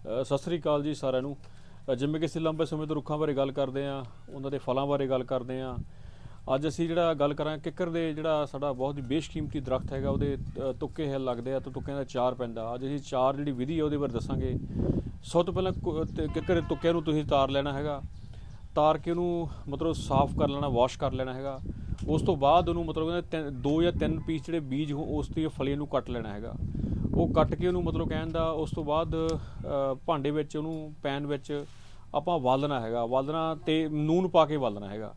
ਸਤਿ ਸ੍ਰੀ ਅਕਾਲ ਜੀ ਸਾਰਿਆਂ ਨੂੰ। ਜਿਵੇਂ ਕਿ ਅਸੀਂ ਲੰਬੇ ਸਮੇਂ ਤੋਂ ਰੁੱਖਾਂ ਬਾਰੇ ਗੱਲ ਕਰਦੇ ਆਂ ਉਹਨਾਂ ਦੇ ਫਲਾਂ ਬਾਰੇ ਗੱਲ ਕਰਦੇ ਆਂ ਅੱਜ ਅਸੀਂ ਜਿਹੜਾ ਗੱਲ ਕਰਾਂ ਕਿੱਕਰ ਦੇ ਜਿਹੜਾ ਸਾਡਾ ਬਹੁਤ ਹੀ ਬੇਸ਼ਕੀਮਤੀ ਦਰਖਤ ਹੈਗਾ, ਉਹਦੇ ਤੁੱਕੇ ਹੈ ਲੱਗਦੇ ਆ ਤਾਂ ਤੁੱਕਿਆਂ ਦਾ ਚਾਰ ਪੈਂਦਾ। ਅੱਜ ਅਸੀਂ ਚਾਰ ਜਿਹੜੀ ਵਿਧੀ ਹੈ ਉਹਦੇ ਬਾਰੇ ਦੱਸਾਂਗੇ। ਸਭ ਤੋਂ ਪਹਿਲਾਂ ਕੁ- ਤੇ ਕਿੱਕਰ ਦੇ ਤੁੱਕਿਆਂ ਨੂੰ ਤੁਸੀਂ ਤਾਰ ਲੈਣਾ ਹੈਗਾ। ਤਾਰ ਕੇ ਉਹਨੂੰ ਮਤਲਬ ਸਾਫ਼ ਕਰ ਲੈਣਾ, ਵਾਸ਼ ਕਰ ਲੈਣਾ ਹੈਗਾ। ਉਸ ਤੋਂ ਬਾਅਦ ਉਹਨੂੰ ਮਤਲਬ ਕਹਿੰਦੇ ਤਿੰਨ- ਦੋ ਜਾਂ ਤਿੰਨ ਪੀਸ ਜਿਹੜੇ ਬੀਜ ਹੋ ਉਸ ਦੀ ਫਲੀਆਂ ਨੂੰ ਕੱਟ ਲੈਣਾ ਹੈਗਾ। ਉਹ ਕੱਟ ਕੇ ਉਹਨੂੰ ਮਤਲਬ ਕਹਿਣ ਦਾ, ਉਸ ਤੋਂ ਬਾਅਦ ਭਾਂਡੇ ਵਿੱਚ ਉਹਨੂੰ, ਪੈਨ ਵਿੱਚ ਆਪਾਂ ਵਾਲਣਾ ਹੈਗਾ। ਵਾਲਣਾ ਤੇ ਨੂਨ ਪਾ ਕੇ ਵਾਲਣਾ ਹੈਗਾ।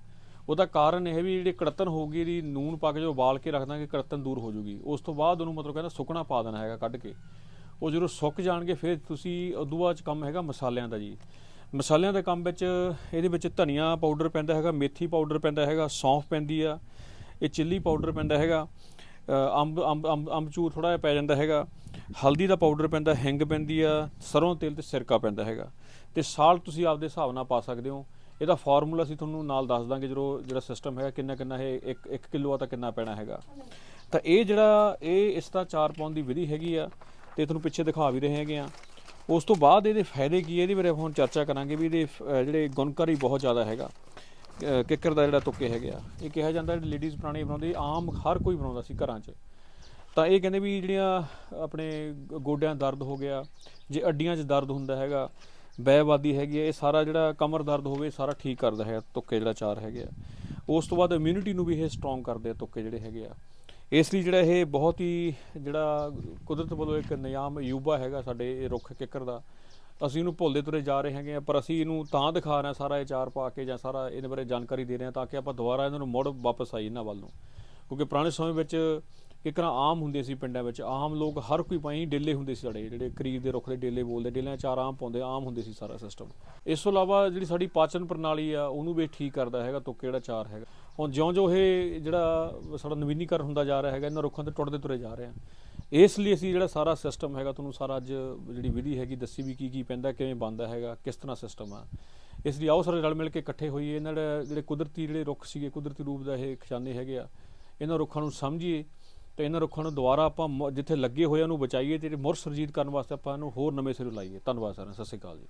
ਉਹਦਾ ਕਾਰਨ ਇਹ ਵੀ ਜਿਹੜੀ ਕੜਤਨ ਹੋਊਗੀ, ਇਹਦੀ ਨੂਨ ਪਾ ਕੇ ਜੋ ਉਬਾਲ ਕੇ ਰੱਖ ਦਾਂਗੇ ਕੜਤਨ ਦੂਰ ਹੋ ਜੂਗੀ। ਉਸ ਤੋਂ ਬਾਅਦ ਉਹਨੂੰ ਮਤਲਬ ਕਹਿੰਦਾ ਸੁੱਕਣਾ ਪਾ ਦੇਣਾ ਹੈਗਾ ਕੱਢ ਕੇ। ਉਹ ਜਦੋਂ ਸੁੱਕ ਜਾਣਗੇ, ਫਿਰ ਤੁਸੀਂ ਉਦੋਂ ਬਾਅਦ 'ਚ ਕੰਮ ਹੈਗਾ ਮਸਾਲਿਆਂ ਦਾ ਜੀ। ਮਸਾਲਿਆਂ ਦੇ ਕੰਮ ਵਿੱਚ ਇਹਦੇ ਵਿੱਚ ਧਨੀਆ ਪਾਊਡਰ ਪੈਂਦਾ ਹੈਗਾ, ਮੇਥੀ ਪਾਊਡਰ ਪੈਂਦਾ ਹੈਗਾ, ਸੌਂਫ ਪੈਂਦੀ ਆ, ਇਹ ਚਿੱਲੀ ਪਾਊਡਰ ਪੈਂਦਾ ਹੈਗਾ। ਅੰਬ ਅੰਬ ਅੰਬ ਅੰਬਚੂਰ ਥੋੜਾ ਜਿਹਾ ਪੈ ਜਾਂਦਾ ਹੈਗਾ। ਹਲਦੀ ਦਾ ਪਾਊਡਰ ਪੈਂਦਾ, ਹਿੰਗ ਪੈਂਦੀ ਆ, ਸਰੋਂ ਤੇਲ ਤੇ ਸਿਰਕਾ ਪੈਂਦਾ ਹੈਗਾ। ਤੇ ਸਾਲ ਤੁਸੀਂ ਆਪਦੇ ਹਿਸਾਬ ਨਾਲ ਪਾ ਸਕਦੇ ਹੋ। ਇਹਦਾ ਫਾਰਮੂਲਾ ਅਸੀਂ ਤੁਹਾਨੂੰ ਨਾਲ ਦੱਸ ਦਾਂਗੇ ਜਦੋਂ ਜਿਹੜਾ ਸਿਸਟਮ ਹੈਗਾ, ਕਿੰਨਾ ਕਿੰਨਾ ਇਹ 1 1 ਕਿਲੋ ਆ ਤਾਂ ਕਿੰਨਾ ਪੈਣਾ ਹੈਗਾ। ਤਾਂ ਇਹ ਜਿਹੜਾ ਇਹ ਇਸ ਦਾ ਚਾਰ ਪਾਉਣ ਦੀ ਵਿਧੀ ਹੈਗੀ ਆ ਤੇ ਤੁਹਾਨੂੰ ਪਿੱਛੇ ਦਿਖਾ ਵੀ ਰਹੇ ਹੈਗੇ ਆ। ਉਸ ਤੋਂ ਬਾਅਦ ਇਹਦੇ ਫਾਇਦੇ ਕੀ ਹੈ ਇਹਦੇ ਬਾਰੇ ਹੁਣ ਚਰਚਾ ਕਰਾਂਗੇ ਵੀ ਇਹਦੇ ਜਿਹੜੇ ਗੁਣਕਾਰੀ ਬਹੁਤ ਜ਼ਿਆਦਾ ਹੈਗਾ। ਕਿੱਕਰ ਦਾ ਜਿਹੜਾ ਤੁੱਕੇ ਹੈਗੇ ਆ, ਇਹ ਕਿਹਾ ਜਾਂਦਾ ਜਿਹੜੀ ਲੇਡੀਜ਼ ਪੁਰਾਣੀ ਬਣਾਉਂਦੀ, ਆਮ ਹਰ ਕੋਈ ਬਣਾਉਂਦਾ ਸੀ ਘਰਾਂ 'ਚ। ਤਾਂ ਇਹ ਕਹਿੰਦੇ ਵੀ ਜਿਹੜੀਆਂ ਆਪਣੇ ਗੋਡਿਆਂ ਦਰਦ ਹੋ ਗਿਆ, ਜੇ ਅੱਡੀਆਂ 'ਚ ਦਰਦ ਹੁੰਦਾ ਹੈਗਾ ਬੈਵਾਦੀ ਹੈਗੀ ਹੈ ਇਹ ਸਾਰਾ ਜਿਹੜਾ ਕਮਰ ਦਰਦ ਹੋਵੇ ਸਾਰਾ ਠੀਕ ਕਰਦਾ ਹੈ ਤੁੱਕੇ ਜਿਹੜਾ ਚਾਰ ਹੈਗੇ ਆ। ਉਸ ਤੋਂ ਬਾਅਦ ਇਮਿਊਨਿਟੀ ਨੂੰ ਵੀ ਇਹ ਸਟਰੋਂਗ ਕਰਦੇ ਆ ਤੁੱਕੇ ਜਿਹੜੇ ਹੈਗੇ ਆ। ਇਸ ਲਈ ਜਿਹੜਾ ਇਹ ਬਹੁਤ ਹੀ ਜਿਹੜਾ ਕੁਦਰਤ ਵੱਲੋਂ ਇੱਕ ਨਿਯਾਮ ਯੂਬਾ ਹੈਗਾ ਸਾਡੇ ਇਹ ਰੁੱਖ ਕਿੱਕਰ ਦਾ ਅਸੀਂ ਇਹਨੂੰ ਭੁੱਲਦੇ ਤੁਰੇ ਜਾ ਰਹੇ ਹੈਗੇ ਆ, ਪਰ ਅਸੀਂ ਇਹਨੂੰ ਤਾਂ ਦਿਖਾ ਰਹੇ ਹਾਂ ਸਾਰਾ ਇਹ ਚਾਰ ਪਾ ਕੇ ਜਾਂ ਸਾਰਾ ਇਹਦੇ ਬਾਰੇ ਜਾਣਕਾਰੀ ਦੇ ਰਹੇ ਹਾਂ ਤਾਂ ਕਿ ਆਪਾਂ ਦੁਬਾਰਾ ਇਹਨਾਂ ਨੂੰ ਮੁੜ ਵਾਪਸ ਆਈ ਇਹਨਾਂ ਵੱਲ ਨੂੰ। ਕਿਉਂਕਿ ਪੁਰਾਣੇ ਸਮੇਂ ਵਿੱਚ ਕਿਕਰਾਂ ਆਮ ਹੁੰਦੇ ਸੀ ਪਿੰਡਾਂ ਵਿੱਚ, ਆਮ ਲੋਕ ਹਰ ਕੋਈ ਪਾਈ ਡੇਲੇ ਹੁੰਦੇ ਸੀ ਸਾਡੇ, ਜਿਹੜੇ ਕਰੀਬ ਦੇ ਰੁੱਖ ਦੇ ਡੇਲੇ ਬੋਲਦੇ, ਡੇਲਿਆਂ ਚਾਰ ਆਮ ਪਾਉਂਦੇ, ਆਮ ਹੁੰਦੇ ਸੀ ਸਾਰਾ ਸਿਸਟਮ ਇਸ ਤੋਂ ਇਲਾਵਾ ਜਿਹੜੀ ਸਾਡੀ ਪਾਚਨ ਪ੍ਰਣਾਲੀ ਆ, ਉਹਨੂੰ ਵੀ ਠੀਕ ਕਰਦਾ ਹੈਗਾ, ਤੁੱਕੇ ਜਿਹੜਾ ਚਾਰ ਹੈਗਾ। ਹੁਣ ਜਿਉਂ-ਜਿਉਂ ਇਹ ਜਿਹੜਾ ਸਾਡਾ ਨਵੀਨੀਕਰਨ ਹੁੰਦਾ ਜਾ ਰਿਹਾ ਹੈਗਾ, ਇਹਨਾਂ ਰੁੱਖਾਂ ਤੇ ਟੁੱਟਦੇ ਤੁਰੇ ਜਾ ਰਹੇ ਆ। ਇਸ ਲਈ ਅਸੀਂ ਜਿਹੜਾ ਸਾਰਾ ਸਿਸਟਮ ਹੈਗਾ, ਤੁਹਾਨੂੰ ਸਾਰਾ ਅੱਜ ਜਿਹੜੀ ਵਿਧੀ ਹੈਗੀ, ਦੱਸੀ ਵੀ ਕੀ ਕੀ ਪੈਂਦਾ, ਕਿਵੇਂ ਬਣਦਾ ਹੈਗਾ, ਕਿਸ ਤਰ੍ਹਾਂ ਸਿਸਟਮ ਆ। ਇਸ ਲਈ ਆਓ ਸਾਰੇ ਰਲ ਮਿਲ ਕੇ ਇਕੱਠੇ ਹੋਈਏ, ਇਹਨਾਂ ਦੇ ਜਿਹੜੇ ਕੁਦਰਤੀ ਜਿਹੜੇ ਰੁੱਖ ਸੀਗੇ, ਕੁਦਰਤੀ ਰੂਪ ਦਾ ਇਹ ਖਜ਼ਾਨੇ ਹੈਗੇ ਆ, ਇਹਨਾਂ ਰੁੱਖਾਂ ਨੂੰ ਸਮਝੀਏ ਤੇ ਇਹਨਾਂ ਰੁੱਖਾਂ ਨੂੰ ਦੁਬਾਰਾ ਆਪਾਂ ਮ- ਜਿੱਥੇ ਲੱਗੇ ਹੋਏ ਉਹਨੂੰ ਬਚਾਈਏ ਤੇ ਜਿਹੜੇ ਮੁੜ ਸਰਜੀਤ ਕਰਨ ਵਾਸਤੇ ਆਪਾਂ ਇਹਨੂੰ ਹੋਰ ਨਵੇਂ ਸਿਰੋਂ ਲਾਈਏ। ਧੰਨਵਾਦ ਸਾਰਿਆਂ ਸਤਿ ਸ਼੍ਰੀ ਅਕਾਲ ਜੀ।